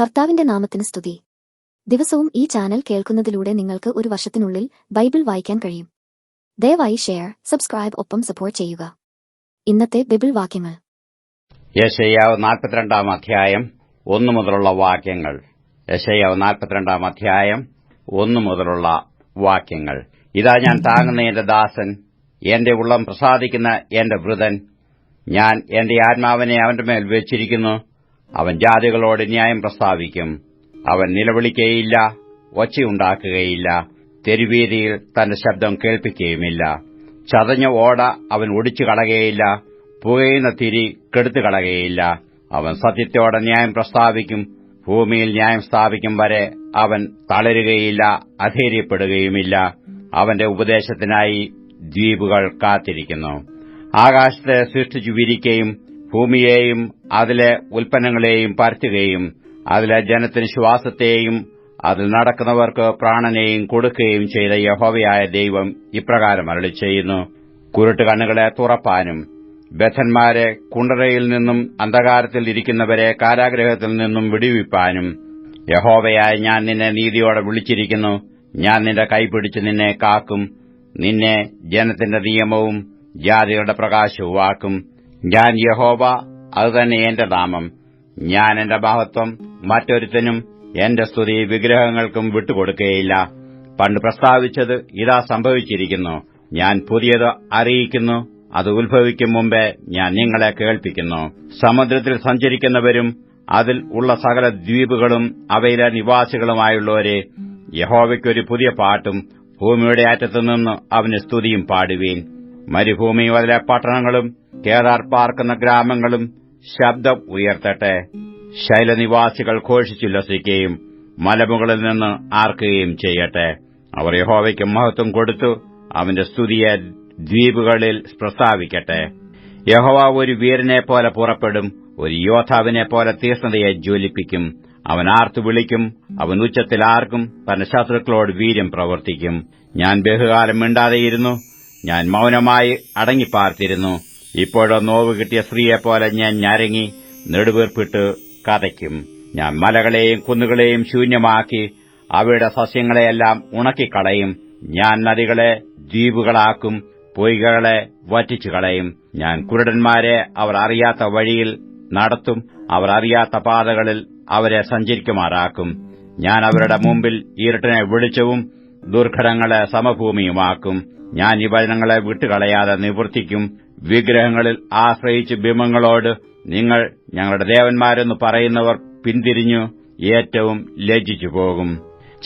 കർത്താവിന്റെ നാമത്തിന് സ്തുതി. ദിവസവും ഈ ചാനൽ കേൾക്കുന്നതിലൂടെ നിങ്ങൾക്ക് ഒരു വർഷത്തിനുള്ളിൽ ബൈബിൾ വായിക്കാൻ കഴിയും. ദയവായി ഷെയർ സബ്സ്ക്രൈബ് ഒപ്പം സപ്പോർട്ട് ചെയ്യുക. ഇന്നത്തെ ബൈബിൾ വാക്യങ്ങൾ. യശയ്യാവ് നാൽപ്പത്തിരണ്ടാം അധ്യായം ഒന്നു മുതലുള്ള വാക്യങ്ങൾ. യശയ്യാവ് നാൽപ്പത്തിരണ്ടാം അധ്യായം ഒന്നു മുതലുള്ള വാക്യങ്ങൾ. ഇതാ ഞാൻ താങ്ങുന്ന എന്റെ ദാസൻ എന്റെ ഉള്ളം പ്രസാദിക്കുന്ന എന്റെ വൃതൻ. ഞാൻ എന്റെ ആത്മാവിനെ അവന്റെ മേൽ വെച്ചിരിക്കുന്നു. അവൻ ജാതികളോട് ന്യായം പ്രസ്താവിക്കും. അവൻ നിലവിളിക്കുകയില്ല ഒച്ചയുണ്ടാക്കുകയില്ല തെരുവീതിയിൽ തന്റെ ശബ്ദം കേൾപ്പിക്കുകയുമില്ല. ചതഞ്ഞ ഓട അവൻ ഒടിച്ചു കളകയില്ല പുകയുന്ന തിരി കെടുത്തു അവൻ സത്യത്തോടെ ന്യായം പ്രസ്താവിക്കും ഭൂമിയിൽ ന്യായം സ്ഥാപിക്കും വരെ അവൻ തളരുകയില്ല അധൈര്യപ്പെടുകയുമില്ല. അവന്റെ ഉപദേശത്തിനായി ദ്വീപുകൾ കാത്തിരിക്കുന്നു. ആകാശത്തെ സൃഷ്ടിച്ചു വിരിക്കുകയും ഭൂമിയെയും അതിലെ ഉൽപ്പന്നങ്ങളെയും പരത്തുകയും അതിലെ ജനത്തിന് ശ്വാസത്തെയും അതിൽ നടക്കുന്നവർക്ക് പ്രാണനെയും കൊടുക്കുകയും ചെയ്ത യഹോവയായ ദൈവം ഇപ്രകാരം അരളി ചെയ്യുന്നു കുരുട്ടുകണ്ണുകളെ തുറപ്പാനും ബദ്ധന്മാരെ കുണ്ടറയിൽ നിന്നും അന്ധകാരത്തിൽ ഇരിക്കുന്നവരെ കാരാഗ്രഹത്തിൽ നിന്നും വിടുവിപ്പാനും യഹോവയായ ഞാൻ നിന്നെ നീതിയോടെ വിളിച്ചിരിക്കുന്നു. ഞാൻ നിന്റെ കൈപിടിച്ച് നിന്നെ കാക്കും. നിന്നെ ജനത്തിന്റെ നിയമവും ജാതികളുടെ പ്രകാശവുമാക്കും ഞാൻ യഹോവ അതുതന്നെ എന്റെ നാമം. ഞാൻ എന്റെ മഹത്വം മറ്റൊരുത്തനും എന്റെ സ്തുതി വിഗ്രഹങ്ങൾക്കും വിട്ടുകൊടുക്കുകയില്ല. പണ്ട് പ്രസ്താവിച്ചത് ഇതാ സംഭവിച്ചിരിക്കുന്നു. ഞാൻ പുതിയത് അറിയിക്കുന്നു അത് ഉത്ഭവിക്കും മുമ്പേ ഞാൻ നിങ്ങളെ കേൾപ്പിക്കുന്നു. സമുദ്രത്തിൽ സഞ്ചരിക്കുന്നവരും അതിൽ ഉള്ള സകല ദ്വീപുകളും അവയിലെ നിവാസികളുമായുള്ളവരെ യഹോവയ്ക്കൊരു പുതിയ പാട്ടും ഭൂമിയുടെ അറ്റത്തുനിന്ന് അവന് സ്തുതിയും പാടുവീൻ. മരുഭൂമി അതിലെ പട്ടണങ്ങളും കേറാർ പാർക്കുന്ന ഗ്രാമങ്ങളും ശബ്ദം ഉയർത്തട്ടെ. ശൈലനിവാസികൾ ഘോഷിച്ചുല്ലസിക്കുകയും മലമുകളിൽ നിന്ന് ആർക്കുകയും ചെയ്യട്ടെ. അവർ യഹോവയ്ക്ക് മഹത്വം കൊടുത്തു അവന്റെ സ്തുതിയെ ദ്വീപുകളിൽ പ്രസ്താവിക്കട്ടെ. യഹോവ ഒരു വീരനെ പോലെ പുറപ്പെടും ഒരു യോദ്ധാവിനെ പോലെ തീഷ്ണതയെ ജ്വലിപ്പിക്കും. അവൻ ആർത്തു വിളിക്കും അവൻ ഉച്ചത്തിൽ ആർക്കും തന്റെ ശത്രുക്കളോട് വീര്യം പ്രവർത്തിക്കും. ഞാൻ ബഹുകാലം മിണ്ടാതെയിരുന്നു ഞാൻ മൌനമായി അടങ്ങിപ്പാർത്തിരുന്നു. ഇപ്പോഴോ നോവ് കിട്ടിയ സ്ത്രീയെപ്പോലെ ഞാൻ ഞരങ്ങി നെടുവീർപ്പിട്ട് കഥയ്ക്കും ഞാൻ മലകളെയും കുന്നുകളെയും ശൂന്യമാക്കി അവയുടെ സസ്യങ്ങളെയെല്ലാം ഉണക്കിക്കളയും. ഞാൻ നദികളെ ദ്വീപുകളാക്കും പൊയ്കളെ വറ്റിച്ചു കളയും. ഞാൻ കുരുടന്മാരെ അവർ അറിയാത്ത വഴിയിൽ നടത്തും അവർ അറിയാത്ത പാതകളിൽ അവരെ സഞ്ചരിക്കുമാറാക്കും. ഞാൻ അവരുടെ മുമ്പിൽ ഇരുട്ടിനെ വെളിച്ചവും ദുർഘടങ്ങളെ സമഭൂമിയുമാക്കും. ഞാൻ ഈ വചനങ്ങളെ വിട്ടുകളയാതെ നിവർത്തിക്കും. വിഗ്രഹങ്ങളിൽ ആശ്രയിച്ച് ബിംബങ്ങളോട് നിങ്ങൾ ഞങ്ങളുടെ ദേവന്മാരെന്ന് പറയുന്നവർ പിന്തിരിഞ്ഞു ഏറ്റവും ലജ്ജിച്ചു പോകും.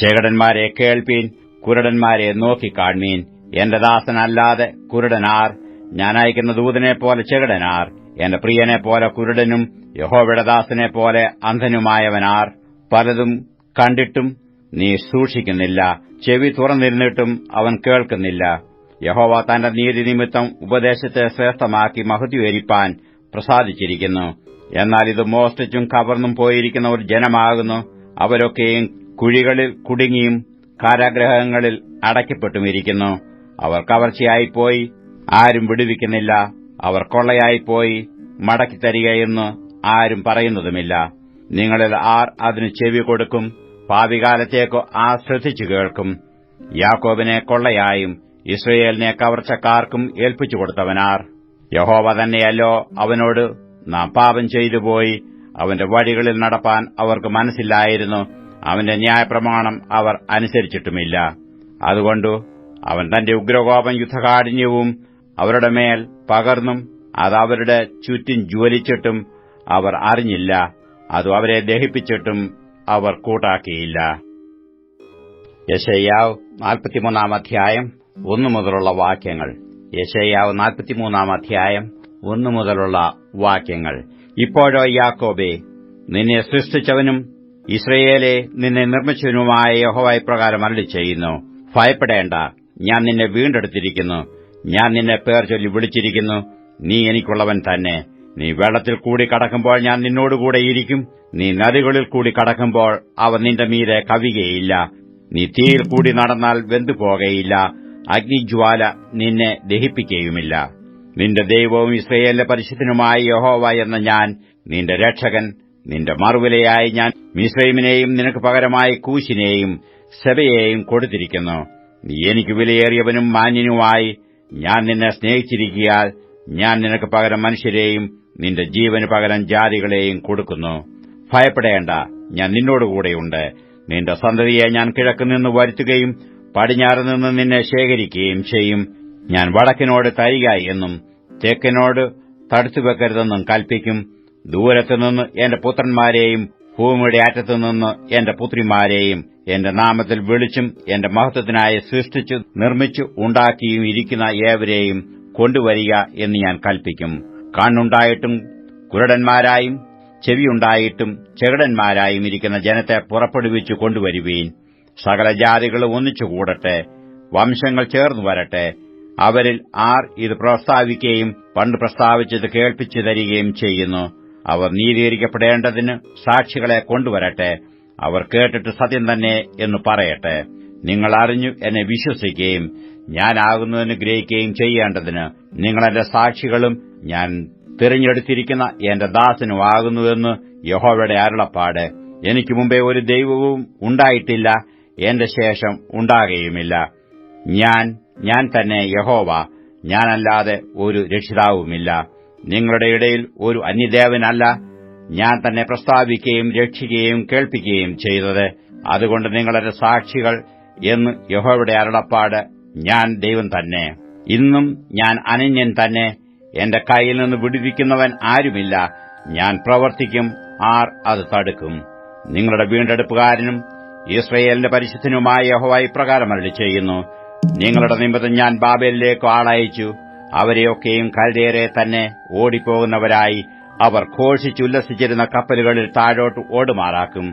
ചേകടന്മാരെ കേൾപ്പീൻ കുരുടന്മാരെ നോക്കിക്കാൺമീൻ. എന്റെ ദാസനല്ലാതെ കുരുടനാർ. ഞാൻ അയക്കുന്ന ദൂതനെ പോലെ ചെകടനാർ. എന്റെ പ്രിയനെ പോലെ കുരുടനും യഹോവയുടെ ദാസനെ പോലെ അന്ധനുമായവനാർ. പലതും കണ്ടിട്ടും നീ സൂക്ഷിക്കുന്നില്ല. ചെവി തുറന്നിരുന്നിട്ടും അവൻ കേൾക്കുന്നില്ല. യഹോവ തന്റെ നീതി നിമിത്തം ഉപദേശത്തെ ശ്രേഷ്ഠമാക്കി മഹത്വരിപ്പാൻ പ്രസാദിച്ചിരിക്കുന്നു. എന്നാൽ ഇത് മോഷ്ടിച്ചും കവർന്നും പോയിരിക്കുന്ന ഒരു ജനമാകുന്നു. അവരൊക്കെയും കുഴികളിൽ കുടുങ്ങിയും കാരാഗ്രഹങ്ങളിൽ അടയ്ക്കപ്പെട്ടുമിരിക്കുന്നു. അവർ കവർച്ചയായിപ്പോയി ആരും വിടുവിക്കുന്നില്ല. അവർ കൊള്ളയായിപ്പോയി മടക്കിത്തരികയെന്ന് ആരും പറയുന്നതുമില്ല. നിങ്ങളിൽ ആർ അതിന് ചെവി കൊടുക്കും ഭാവികാലത്തേക്കോ ആ ശ്രദ്ധിച്ചു കേൾക്കും. യാക്കോബിനെ കൊള്ളയായും ഇസ്രയേലിനെ കവർച്ചക്കാർക്കും ഏൽപ്പിച്ചു കൊടുത്തവനാർ യഹോവ തന്നെയല്ലോ അവനോട് നാം പാപം ചെയ്തുപോയി അവന്റെ വഴികളിൽ നടപ്പാൻ അവർക്ക് മനസ്സില്ലായിരുന്നു അവന്റെ ന്യായപ്രമാണം അവർ അനുസരിച്ചിട്ടുമില്ല. അതുകൊണ്ടു അവൻ തന്റെ ഉഗ്രകോപം യുദ്ധകാഠിന്യവും അവരുടെ മേൽ പകർന്നും അത് അവരുടെ ചുറ്റും ജ്വലിച്ചിട്ടും അവർ അറിഞ്ഞില്ല അത് അവരെ ദഹിപ്പിച്ചിട്ടും അവർ കൂട്ടാക്കിയില്ല. യശയ്യാവ് നാൽപ്പത്തിമൂന്നാം അധ്യായം. ഒന്നു മുതലുള്ള വാക്യങ്ങൾ. യശയാവ് നാൽപ്പത്തിമൂന്നാം അധ്യായം ഒന്നു മുതലുള്ള വാക്യങ്ങൾ. ഇപ്പോഴോ യാക്കോബെ നിന്നെ സൃഷ്ടിച്ചവനും ഇസ്രയേലെ നിന്നെ നിർമ്മിച്ചവനുമായ യഹോവായ പ്രകാരം അരളി ചെയ്യുന്നു ഭയപ്പെടേണ്ട ഞാൻ നിന്നെ വീണ്ടെടുത്തിരിക്കുന്നു. ഞാൻ നിന്നെ പേർ ചൊല്ലി വിളിച്ചിരിക്കുന്നു. നീ എനിക്കുള്ളവൻ തന്നെ. നീ വെള്ളത്തിൽ കൂടി കടക്കുമ്പോൾ ഞാൻ നിന്നോടുകൂടെ ഇരിക്കും. നീ നദികളിൽ കൂടി കടക്കുമ്പോൾ അവ നിന്റെ മീതെ കവികയില്ല നീ തീയിൽ കൂടി നടന്നാൽ വെന്തുപോകയില്ല. അഗ്നിജ്വാല നിന്നെ ദഹിപ്പിക്കുകയുമില്ല നിന്റെ ദൈവവും ഇസ്രയേലിന്റെ പരിശുദ്ധനുമായ യഹോവ എന്ന ഞാൻ നിന്റെ രക്ഷകൻ നിന്റെ മറുവിലയായി ഞാൻ മിസ്രൈമിനെയും നിനക്ക് പകരമായി കൂശിനെയും സെബയെയും കൊടുത്തിരിക്കുന്നു. നീ എനിക്ക് വിലയേറിയവനും മാന്യനുമായി ഞാൻ നിന്നെ സ്നേഹിച്ചിരിക്കിയാൽ ഞാൻ നിനക്ക് പകരം മനുഷ്യരെയും നിന്റെ ജീവന് പകരം ജാതികളെയും കൊടുക്കുന്നു. ഭയപ്പെടേണ്ട ഞാൻ നിന്നോടുകൂടെയുണ്ട്. നിന്റെ സന്തതിയെ ഞാൻ കിഴക്കുനിന്ന് വരുത്തുകയും പടിഞ്ഞാറ് നിന്ന് നിന്നെ ശേഖരിക്കുകയും ചെയ്യും. ഞാൻ വടക്കിനോട് തരിക എന്നും തെക്കിനോട് തടുത്തുവെക്കരുതെന്നും കൽപ്പിക്കും. ദൂരത്തുനിന്ന് എന്റെ പുത്രന്മാരെയും ഭൂമിയുടെ അറ്റത്തുനിന്ന് എന്റെ പുത്രിമാരെയും എന്റെ നാമത്തിൽ വിളിച്ചും എന്റെ മഹത്വത്തിനായി സൃഷ്ടിച്ചു നിർമ്മിച്ചു ഉണ്ടാക്കിയും ഇരിക്കുന്ന ഏവരെയും കൊണ്ടുവരിക എന്ന് ഞാൻ കൽപ്പിക്കും. കണ്ണുണ്ടായിട്ടും കുരടന്മാരായും ചെവിയുണ്ടായിട്ടും ചെകിടന്മാരായും ഇരിക്കുന്ന ജനത്തെ പുറപ്പെടുവിച്ചു കൊണ്ടുവരുവീൻ. സകല ജാതികളും ഒന്നിച്ചുകൂടട്ടെ വംശങ്ങൾ ചേർന്നു വരട്ടെ അവരിൽ ആർ ഇത് പ്രസ്താവിക്കുകയും പണ്ട് പ്രസ്താവിച്ചത് കേൾപ്പിച്ചു തരികയും ചെയ്യുന്നു. അവർ നീതീകരിക്കപ്പെടേണ്ടതിന് സാക്ഷികളെ കൊണ്ടുവരട്ടെ അവർ കേട്ടിട്ട് സത്യം തന്നെ എന്ന് പറയട്ടെ. നിങ്ങൾ അറിഞ്ഞു എന്നെ വിശ്വസിക്കുകയും ഞാനാകുന്നതിന് ഗ്രഹിക്കുകയും ചെയ്യേണ്ടതിന് നിങ്ങളെന്റെ സാക്ഷികളും ഞാൻ തിരഞ്ഞെടുത്തിരിക്കുന്ന എന്റെ ദാസനും ആകുന്നുവെന്ന് യഹോവയുടെ അരുളപ്പാട്. എനിക്ക് മുമ്പേ ഒരു ദൈവവും ഉണ്ടായിട്ടില്ല എന്റെ ശേഷം ഉണ്ടാകുകയുമില്ല ഞാൻ ഞാൻ തന്നെ യഹോവ. ഞാനല്ലാതെ ഒരു രക്ഷിതാവുമില്ല. നിങ്ങളുടെ ഇടയിൽ ഒരു അന്യദേവനല്ല. ഞാൻ തന്നെ പ്രസ്താവിക്കുകയും രക്ഷിക്കുകയും കേൾപ്പിക്കുകയും ചെയ്തത്. അതുകൊണ്ട് നിങ്ങളുടെ സാക്ഷികൾ എന്ന് യഹോവയുടെ അരുളപ്പാട് ഞാൻ ദൈവം തന്നെ. ഇന്നും ഞാൻ അനന്യൻ തന്നെ. എന്റെ കയ്യിൽ നിന്ന് വിടുവിക്കുന്നവൻ ആരുമില്ല. ഞാൻ പ്രവർത്തിക്കും ആർ അത് തടുക്കും. നിങ്ങളുടെ വീണ്ടെടുപ്പുകാരനും ഇസ്രയേലിന്റെ പരിശുദ്ധനുമായ യഹോവ ഇപ്രകാരം അരളി ചെയ്യുന്നു നിങ്ങളുടെ നിമിത്തം ഞാൻ ബാബേലിലേക്ക് ആളയച്ചു. അവരെയൊക്കെയും കൽദേരെ തന്നെ ഓടിപ്പോകുന്നവരായി അവർ ഘോഷിച്ചുല്ലസിച്ചിരുന്ന കപ്പലുകളിൽ താഴോട്ട് ഓടുമാറാക്കും.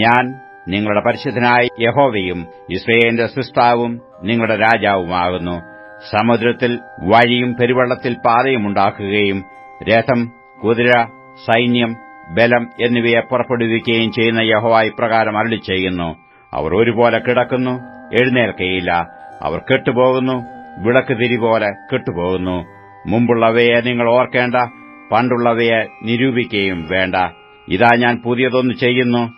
ഞാൻ നിങ്ങളുടെ പരിശുദ്ധനായ യഹോവയും ഇസ്രയേലിന്റെ സൃഷ്ടാവും നിങ്ങളുടെ രാജാവുമാകുന്നു. സമുദ്രത്തിൽ വഴിയും പെരുവെള്ളത്തിൽ പാതയുമുണ്ടാക്കുകയും രഥം കുതിര സൈന്യം ബലം എന്നിവയെ പുറപ്പെടുവിക്കുകയും ചെയ്യുന്ന യഹോവ ഇപ്രകാരം അരളി ചെയ്യുന്നു അവർ ഒരുപോലെ കിടക്കുന്നു എഴുന്നേൽക്കയില്ല. അവർ കെട്ടുപോകുന്നു വിളക്ക് തിരി പോലെ കെട്ടുപോകുന്നു. മുമ്പുള്ളവയെ നിങ്ങൾ ഓർക്കേണ്ട പണ്ടുള്ളവയെ നിരൂപിക്കുകയും വേണ്ട. ഇതാ ഞാൻ പുതിയതൊന്ന് ചെയ്യുന്നു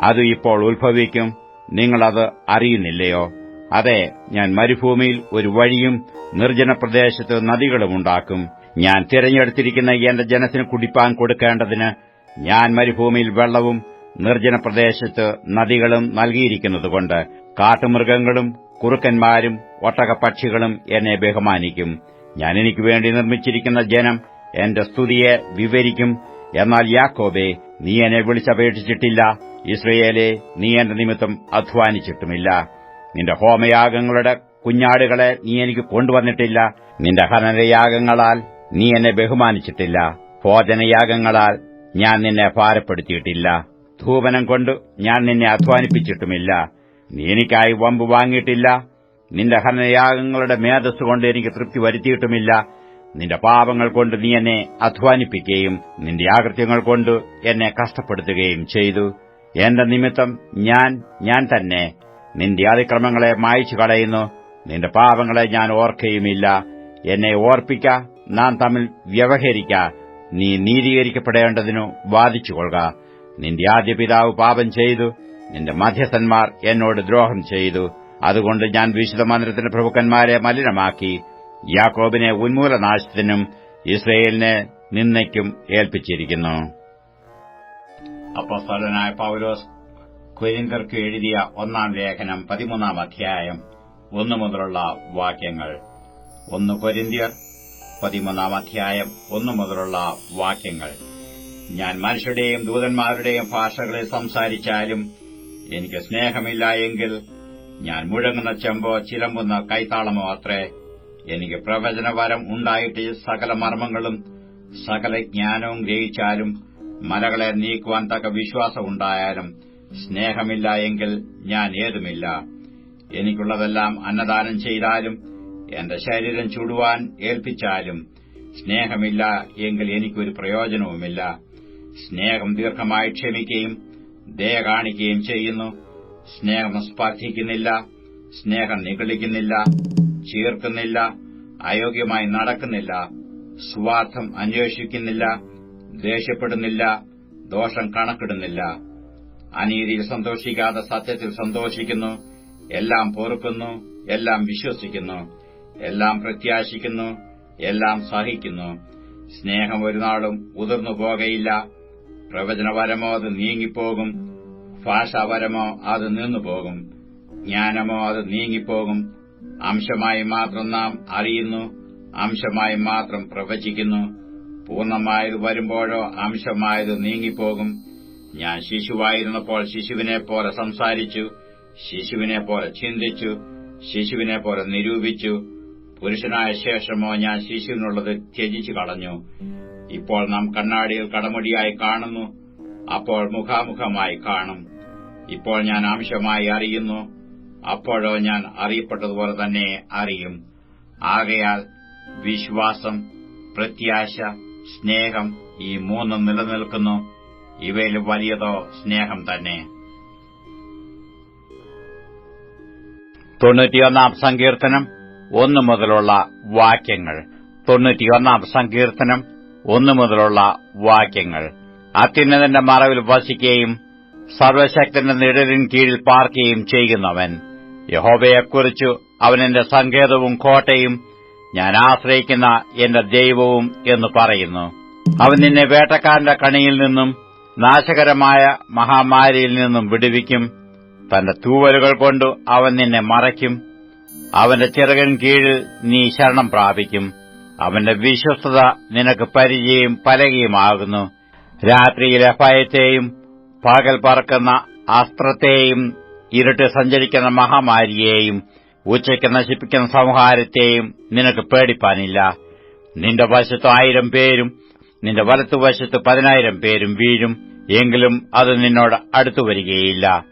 അത് ഇപ്പോൾ ഉത്ഭവിക്കും. നിങ്ങളത് അറിയുന്നില്ലയോ? അതെ ഞാൻ മരുഭൂമിയിൽ ഒരു വഴിയും നിർജന പ്രദേശത്ത് നദികളുമുണ്ടാക്കും ഞാൻ തിരഞ്ഞെടുത്തിരിക്കുന്ന എന്റെ ജനത്തിന് കുടിപ്പാൻ കൊടുക്കേണ്ടതിന് ഞാൻ മരുഭൂമിയിൽ വെള്ളവും നിർജന പ്രദേശത്ത് നദികളും നൽകിയിരിക്കുന്നതുകൊണ്ട് കാട്ടുമൃഗങ്ങളും കുറുക്കന്മാരും ഒട്ടകപ്പക്ഷികളും എന്നെ ബഹുമാനിക്കും. ഞാൻ എനിക്ക് വേണ്ടി നിർമ്മിച്ചിരിക്കുന്ന ജനം എന്റെ സ്തുതിയെ വിവരിക്കും. എന്നാൽ യാക്കോബെ നീ എന്നെ വിളിച്ചപേക്ഷിച്ചിട്ടില്ല. ഇസ്രയേലെ നീ എന്റെ നിമിത്തം അധ്വാനിച്ചിട്ടുമില്ല. നിന്റെ ഹോമയാഗങ്ങളുടെ കുഞ്ഞാടുകളെ നീ എനിക്ക് കൊണ്ടുവന്നിട്ടില്ല. നിന്റെ ഹനനയാഗങ്ങളാൽ നീ എന്നെ ബഹുമാനിച്ചിട്ടില്ല. ഭോജനയാഗങ്ങളാൽ ഞാൻ നിന്നെ ഭാരപ്പെടുത്തിയിട്ടില്ല. ധൂപനം കൊണ്ട് ഞാൻ നിന്നെ അധ്വാനിപ്പിച്ചിട്ടുമില്ല. നീ എനിക്കായി വമ്പ് വാങ്ങിയിട്ടില്ല. നിന്റെ ഹനയാഗങ്ങളുടെ മേധസ് കൊണ്ട് എനിക്ക് തൃപ്തി വരുത്തിയിട്ടുമില്ല. നിന്റെ പാപങ്ങൾ കൊണ്ട് നീ എന്നെ അധ്വാനിപ്പിക്കുകയും നിന്റെ ആകൃത്യങ്ങൾ കൊണ്ട് എന്നെ കഷ്ടപ്പെടുത്തുകയും ചെയ്തു. എന്റെ നിമിത്തം ഞാൻ ഞാൻ തന്നെ നിന്റെ അതിക്രമങ്ങളെ മായച്ചു കളയുന്നു. നിന്റെ പാപങ്ങളെ ഞാൻ ഓർക്കുകയുമില്ല എന്നെ ഓർപ്പിക്ക നാം തമ്മിൽ വ്യവഹരിക്ക. നീ നീതീകരിക്കപ്പെടേണ്ടതിനു വാദിച്ചുകൊള്ളുക. നിന്റെ ആദ്യ പിതാവ് പാപം ചെയ്തു. നിന്റെ മധ്യസ്ഥന്മാർ എന്നോട് ദ്രോഹം ചെയ്തു. അതുകൊണ്ട് ഞാൻ വിശുദ്ധ മന്ദിരത്തിന്റെ പ്രഭുക്കന്മാരെ മലിനമാക്കി. യാക്കോബിനെ ഉന്മൂലനാശത്തിനും ഇസ്രയേലിനെ നിന്നയ്ക്കും ഏൽപ്പിച്ചിരിക്കുന്നു. അപ്പസ്തലനായ പൗലോസ് കുരിന്തർക്ക് എഴുതിയ ഒന്നാം ലേഖനം പതിമൂന്നാം അധ്യായം ഒന്നു മുതലുള്ള വാക്യങ്ങൾ. ഒന്ന് കൊരിന്ത്യർ പതിമൂന്നാം അധ്യായം ഒന്നു മുതലുള്ള വാക്യങ്ങൾ. ഞാൻ മനുഷ്യരുടെയും ദൂതന്മാരുടെയും ഭാഷകളിൽ സംസാരിച്ചാലും എനിക്ക് സ്നേഹമില്ല എങ്കിൽ ഞാൻ മുഴങ്ങുന്ന ചെമ്പോ ചിലമ്പുന്ന കൈത്താളമോ അത്രേ. എനിക്ക് പ്രവചനവരം ഉണ്ടായിട്ട് സകല മർമ്മങ്ങളും സകല ജ്ഞാനവും ഗ്രഹിച്ചാലും മലകളെ നീക്കുവാൻ തക്ക വിശ്വാസമുണ്ടായാലും സ്നേഹമില്ല എങ്കിൽ ഞാൻ ഏതുമില്ല. എനിക്കുള്ളതെല്ലാം അന്നദാനം ചെയ്താലും എന്റെ ശരീരം ചുടുവാൻ ഏൽപ്പിച്ചാലും സ്നേഹമില്ല എങ്കിൽ എനിക്കൊരു പ്രയോജനവുമില്ല. സ്നേഹം ദീർഘമായി ക്ഷമിക്കുകയും ദയ കാണിക്കുകയും ചെയ്യുന്നു. സ്നേഹം സ്പർശിക്കുന്നില്ല സ്നേഹം നിഗളിക്കുന്നില്ല ചീർക്കുന്നില്ല അയോഗ്യമായി നടക്കുന്നില്ല സ്വാർത്ഥം അന്വേഷിക്കുന്നില്ല ദേഷ്യപ്പെടുന്നില്ല ദോഷം കണക്കിടുന്നില്ല. അനീതിയിൽ സന്തോഷിക്കാതെ സത്യത്തിൽ സന്തോഷിക്കുന്നു എല്ലാം പൊറുക്കുന്നു എല്ലാം വിശ്വസിക്കുന്നു. എല്ലാം പ്രത്യാശിക്കുന്നു എല്ലാം സഹിക്കുന്നു. സ്നേഹം ഒരു നാളും ഉതിർന്നു പോകയില്ല. പ്രവചനപരമോ അത് നീങ്ങിപ്പോകും ഭാഷാപരമോ അത് നിന്നുപോകും. ജ്ഞാനമോ അത് നീങ്ങിപ്പോകും. അംശമായി മാത്രം നാം അറിയുന്നു അംശമായി മാത്രം പ്രവചിക്കുന്നു. പൂർണമായത് വരുമ്പോഴോ അംശമായത് നീങ്ങിപ്പോകും. ഞാൻ ശിശുവായിരുന്നപ്പോൾ ശിശുവിനെ പോലെ സംസാരിച്ചു ശിശുവിനെ പോലെ ചിന്തിച്ചു ശിശുവിനെ പോലെ നിരൂപിച്ചു. പുരുഷനായ ശേഷമോ ഞാൻ ശിശുവിനുള്ളത് ത്യജിച്ചു കളഞ്ഞു. ഇപ്പോൾ നാം കണ്ണാടിയിൽ കടമടിയായി കാണുന്നു. അപ്പോൾ മുഖാമുഖമായി കാണും. ഇപ്പോൾ ഞാൻ ആംശമായി അറിയുന്നു. അപ്പോഴോ ഞാൻ അറിയപ്പെട്ടതുപോലെ തന്നെ അറിയും. ആകയാൽ വിശ്വാസം പ്രത്യാശ സ്നേഹം ഈ മൂന്നും നിലനിൽക്കുന്നു. ഇവയിൽ വലിയതോ സ്നേഹം തന്നെ. തൊണ്ണൂറ്റിയൊന്നാം സങ്കീർത്തനം. ഒന്നു മുതലുള്ള വാക്യങ്ങൾ. തൊണ്ണൂറ്റിയൊന്നാം സങ്കീർത്തനം ഒന്നു മുതലുള്ള വാക്യങ്ങൾ. അത്യുന്നതന്റെ മറവിൽ വസിക്കുകയും സർവശക്തന്റെ നിഴലിൻ കീഴിൽ പാർക്കുകയും ചെയ്യുന്നവൻ. യഹോബയെക്കുറിച്ചു അവൻ എന്റെ സങ്കേതവും കോട്ടയും ഞാൻ ആശ്രയിക്കുന്ന എന്റെ ദൈവവും എന്ന് പറയുന്നു. അവൻ നിന്നെ വേട്ടക്കാരന്റെ കണിയിൽ നിന്നും നാശകരമായ മഹാമാരിയിൽ നിന്നും വിടുവിക്കും. തന്റെ തൂവലുകൾ കൊണ്ട് അവൻ നിന്നെ മറയ്ക്കും. അവന്റെ ചിറകൻ കീഴിൽ നീ ശരണം പ്രാപിക്കും. അവന്റെ വിശ്വസ്തത നിനക്ക് പരിചയം പലകയുമാകുന്നു. രാത്രിയിലെ ഭയത്തെയും പകൽ പറക്കുന്ന അസ്ത്രത്തെയും ഇരുട്ട് സഞ്ചരിക്കുന്ന മഹാമാരിയെയും ഉച്ചയ്ക്ക് നശിപ്പിക്കുന്ന സംഹാരത്തെയും നിനക്ക് പേടിപ്പാനില്ല. നിന്റെ വശത്ത് ആയിരം പേരും നിന്റെ വലത്തുവശത്ത് പതിനായിരം പേരും വീഴും. എങ്കിലും അത് നിന്നോട് അടുത്തു വരികയില്ല.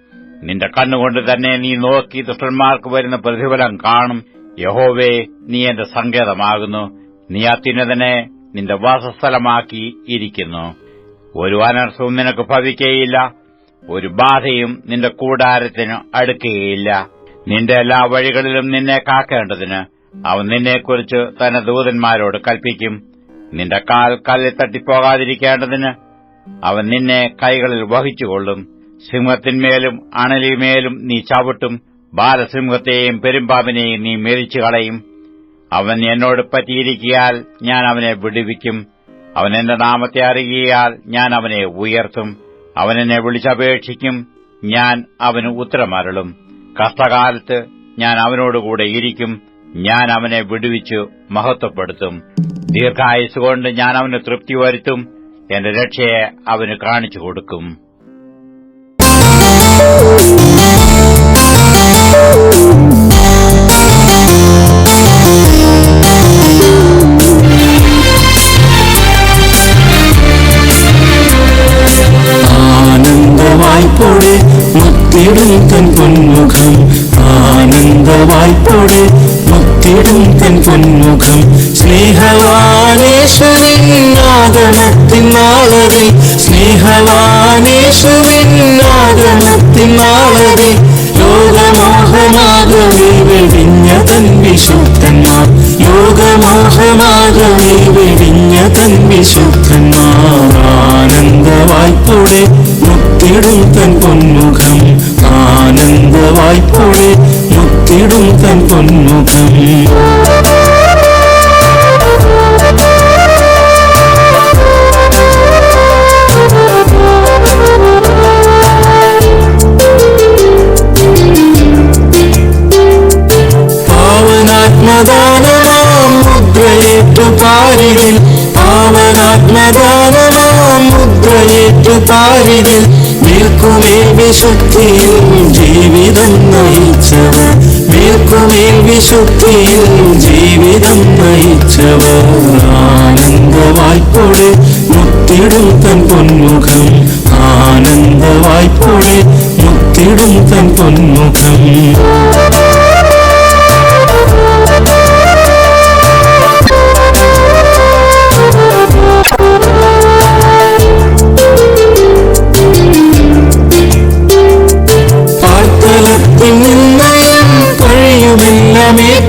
നിന്റെ കണ്ണുകൊണ്ട് തന്നെ നീ നോക്കി ദുഷ്ടന്മാർക്ക് വരുന്ന പ്രതിഫലം കാണും. യഹോവേ നീ എന്റെ സങ്കേതമാകുന്നു. നീ അത്യുന്നതനെ നിന്റെ വാസസ്ഥലമാക്കി ഇരിക്കുന്നു. ഒരു അനർത്ഥവും നിനക്ക് ഭവിക്കുകയില്ല. ഒരു ബാധയും നിന്റെ കൂടാരത്തിന് അടുക്കുകയില്ല. നിന്റെ എല്ലാ വഴികളിലും നിന്നെ കാക്കേണ്ടതിന് അവൻ നിന്നെക്കുറിച്ച് തന്റെ ദൂതന്മാരോട് കൽപ്പിക്കും. നിന്റെ കാൽ കല്ലിൽ തട്ടിപ്പോകാതിരിക്കേണ്ടതിന് അവൻ നിന്നെ കൈകളിൽ വഹിച്ചുകൊള്ളും. സിംഹത്തിന്മേലും അണലിമേലും നീ ചവിട്ടും ബാലസിംഹത്തെയും പെരുമ്പാവിനെയും നീ മെരിച്ചു കളയും അവൻ എന്നോട് പറ്റിയിരിക്കിയാൽ ഞാൻ അവനെ വിടുവിക്കും. അവൻ എന്റെ നാമത്തെ അറിയിയാൽ ഞാൻ അവനെ ഉയർത്തും. അവൻ എന്നെ വിളിച്ചപേക്ഷിക്കും ഞാൻ അവന് ഉത്തരമരളും. കഷ്ടകാലത്ത് ഞാൻ അവനോടുകൂടെ ഇരിക്കും ഞാൻ അവനെ വിടുവിച്ചു മഹത്വപ്പെടുത്തും. ദീർഘായുസുകൊണ്ട് ഞാൻ അവന് തൃപ്തി വരുത്തും എന്റെ രക്ഷയെ അവന് കാണിച്ചു കൊടുക്കും. മുത്തിടും തൻ പൊന്മുഖം ആനന്ദവായ്പോടെ മുത്തിടും തൻ പൊന്മുഖം സ്നേഹവാനേശ്വരൻ ആഗമത്തിൻ നാളരെ സ്നേഹവാനേശ്വരൻ ആഗമത്തിൻ നാളരെ ലോകമോഹമാകവേ വെടിഞ്ഞ തൻ വിശുദ്ധന്മാർ. ലോകമോഹമാകവേ വെടിഞ്ഞ തൻ വിശുദ്ധന്മാർ. ആനന്ദവായ്പോടെ മുത്തിടും തൻ പൊന്മുഖം ആനന്ദവായ്പോടെ മുത്തിടും തൻ പൊന്മുഖം പാവനാത്മദാനമാം മുദ്രയേറ്റു പാരിതിൽ പാവനാത്മദാനമാം മുദ്രയേറ്റു പാരിതിൽ മേൽക്കുമേൽ വിശുദ്ധിയിൽ ജീവിതം നയിച്ചവർ മേൽക്കുമേൽ വിശുദ്ധിയിൽ ജീവിതം നയിച്ചവർ. ആനന്ദവായ്പോടെ മുത്തിടും തൻ പൊന്മുഖം ആനന്ദവായ്പോടെ മുത്തിടും തൻ പൊന്മുഖം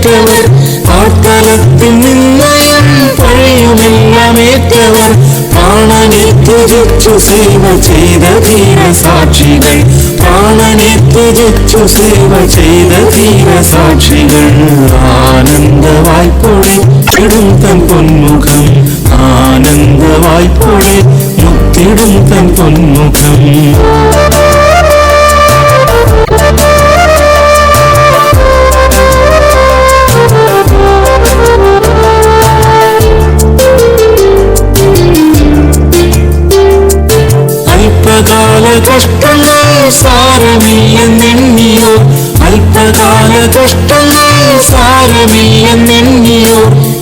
പഴയുമെല്ലാമേറ്റവർ പാർത്തലത്തിൽ നിന്നയം പഴയുമെല്ലാമേറ്റവർ പ്രാണനെ ത്യജിച്ചു സേവ ചെയ്ത ധീര സാക്ഷികൾ പ്രാണനെ ത്യജിച്ചു സേവ ചെയ്ത ധീര സാക്ഷികൾ ആനന്ദവായ്പൊഴി ഇടും തൻ പൊന്മുഖം ആനന്ദവായ്പൊഴി മുത്തിടും തൻ പൊന്മുഖം അല്പകാല കഷ്ടങ്ങൾ സാരമില്ലെന്നെണ്ണിയോ അല്പകാല കഷ്ടങ്ങൾ സാരമില്ലെന്നെണ്ണിയോ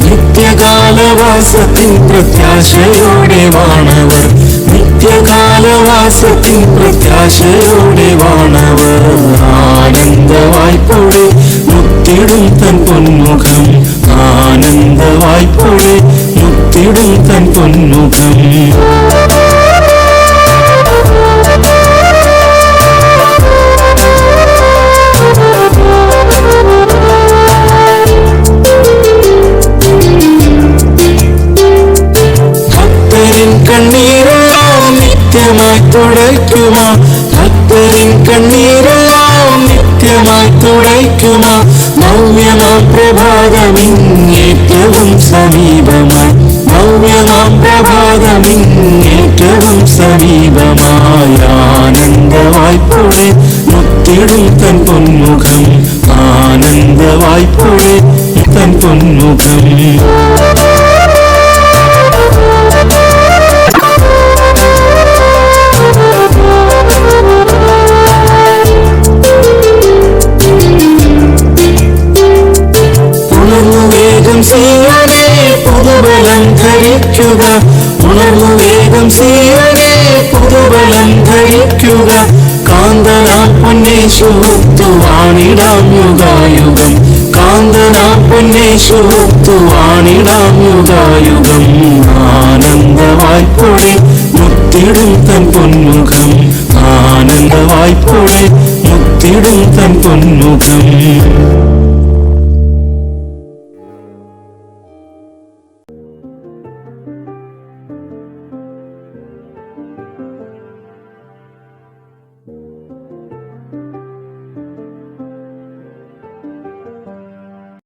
നിത്യകാലവാസത്തിൽ പ്രത്യാശയോടെ വാണവർ. നിത്യകാലവാസത്തിൽ പ്രത്യാശയോടെ വാണവർ. ആനന്ദവായ്പോടെ മുത്തിടും തൻ പൊന്മുഖം ആനന്ദവായ്പോടെ മുത്തിടും തൻ പൊന്മുഖം ആനന്ദവായ്പൊഴി മുത്തിടും തൻ പൊന്മുഖം ആനന്ദ ആനന്ദവായ്പൊഴി തൻ പൊന്മുഖം ധരിക്കുക. ഉണർന്നു വേഗം സിയോനെ പുതുബലം ധരിക്കുക. കാന്തനാ പൊന്നേശുത്തു വാണിടാം യുഗായുഗം കാന്തനാ പൊന്നേശുത്തു വാണിടാം യുഗായുഗം ആനന്ദവായ്പൊഴി മുത്തിടും തൻ പൊന്മുഖം ആനന്ദവായ്പൊഴി മുത്തിടും തൻ പൊന്മുഖം